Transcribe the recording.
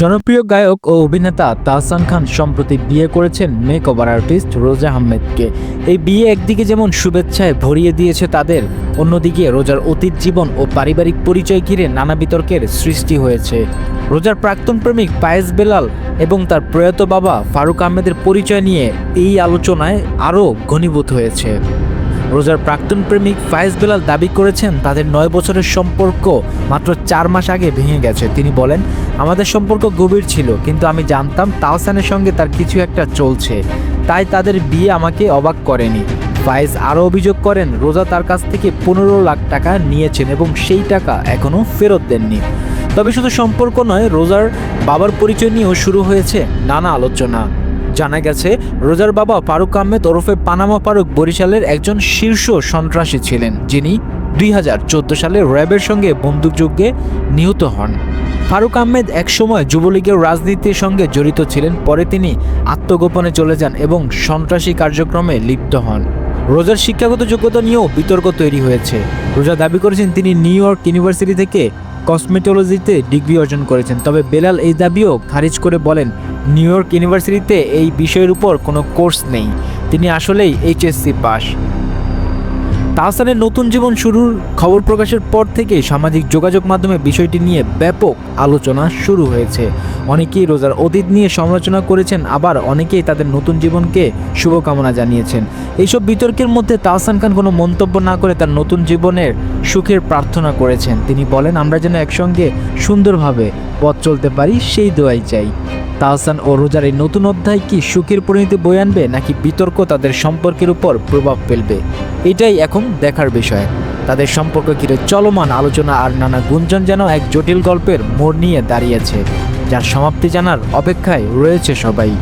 জনপ্রিয় গায়ক ও অভিনেতা তাহসান খান সম্প্রতি বিয়ে করেছেন মেক ওভার আর্টিস্ট রোজা আহমেদকে। এই বিয়ে একদিকে যেমন শুভেচ্ছায় ভরিয়ে দিয়েছে তাদের, অন্যদিকে রোজার অতীত জীবন ও পারিবারিক পরিচয় ঘিরে নানা বিতর্কের সৃষ্টি হয়েছে। রোজার প্রাক্তন প্রেমিক পায়েস বেলাল এবং তার প্রয়াত বাবা ফারুক আহমেদের পরিচয় নিয়ে এই আলোচনায় আরও ঘনীভূত হয়েছে। রোজার প্রাক্তন প্রেমিক ফায়েজ বেলাল দাবি করেছেন, তাদের নয় বছরের সম্পর্ক মাত্র চার মাস আগে ভেঙে গেছে। তিনি বলেন, আমাদের সম্পর্ক গভীর ছিল, কিন্তু আমি জানতাম তাওসানের সঙ্গে তার কিছু একটা চলছে। তাই তাদের বিয়ে আমাকে অবাক করেনি। ফায়েজ আরও অভিযোগ করেন, রোজা তার কাছ থেকে পনেরো লাখ টাকা নিয়েছেন এবং সেই টাকা এখনও ফেরত দেননি। তবে শুধু সম্পর্ক নয়, রোজার বাবার পরিচয় নিয়েও শুরু হয়েছে নানা আলোচনা। জানা গেছে, রোজার বাবা ফারুক আহমেদ ওরফে পানামা ফারুক বরিশালের একজন শীর্ষ সন্ত্রাসী ছিলেন, যিনি দুই হাজার চোদ্দ সালে র্যাবের সঙ্গে বন্দুকযুদ্ধে নিহত হন। ফারুক আহমেদ একসময় যুবলীগের রাজনীতির সঙ্গে জড়িত ছিলেন, পরে তিনি আত্মগোপনে চলে যান এবং সন্ত্রাসী কার্যক্রমে লিপ্ত হন। রোজার শিক্ষাগত যোগ্যতা নিয়েও বিতর্ক তৈরি হয়েছে। রোজা দাবি করেছেন তিনি নিউ ইয়র্ক ইউনিভার্সিটি থেকে কসমেটোলজিতে ডিগ্রি অর্জন করেছেন, তবে বেলাল এই দাবিও খারিজ করে বলেন নিউ ইয়র্ক ইউনিভার্সিটিতে এই বিষয়ের উপর কোনো কোর্স নেই। তিনি আসলেই এইচএসসি পাস। তাহসানের নতুন জীবন শুরুর খবর প্রকাশের পর থেকেই সামাজিক যোগাযোগ মাধ্যমে বিষয়টি নিয়ে ব্যাপক আলোচনা শুরু হয়েছে। অনেকেই রোজার অতীত নিয়ে সমালোচনা করেছেন, আবার অনেকেই তাদের নতুন জীবনকে শুভকামনা জানিয়েছেন। এইসব বিতর্কের মধ্যে তাহসান খান কোনো মন্তব্য না করে তার নতুন জীবনের সুখের প্রার্থনা করেছেন। তিনি বলেন, আমরা যেন একসঙ্গে সুন্দরভাবে পথ চলতে পারি, সেই দোয়াই চাই। তাহসান ও রোজার এই নতুন অধ্যায় কি সুখের পরিণতি বয়ে আনবে, নাকি বিতর্ক তাদের সম্পর্কের উপর প্রভাব ফেলবে? এটাই এখন দেখার বিষয়। তাদের সম্পর্ক ঘিরে চলমান আলোচনা আর নানা গুঞ্জন যেন এক জটিল গল্পের মোড় নিয়ে দাঁড়িয়েছে, যার সমাপ্তি জানার অপেক্ষায় রয়েছে সবাই।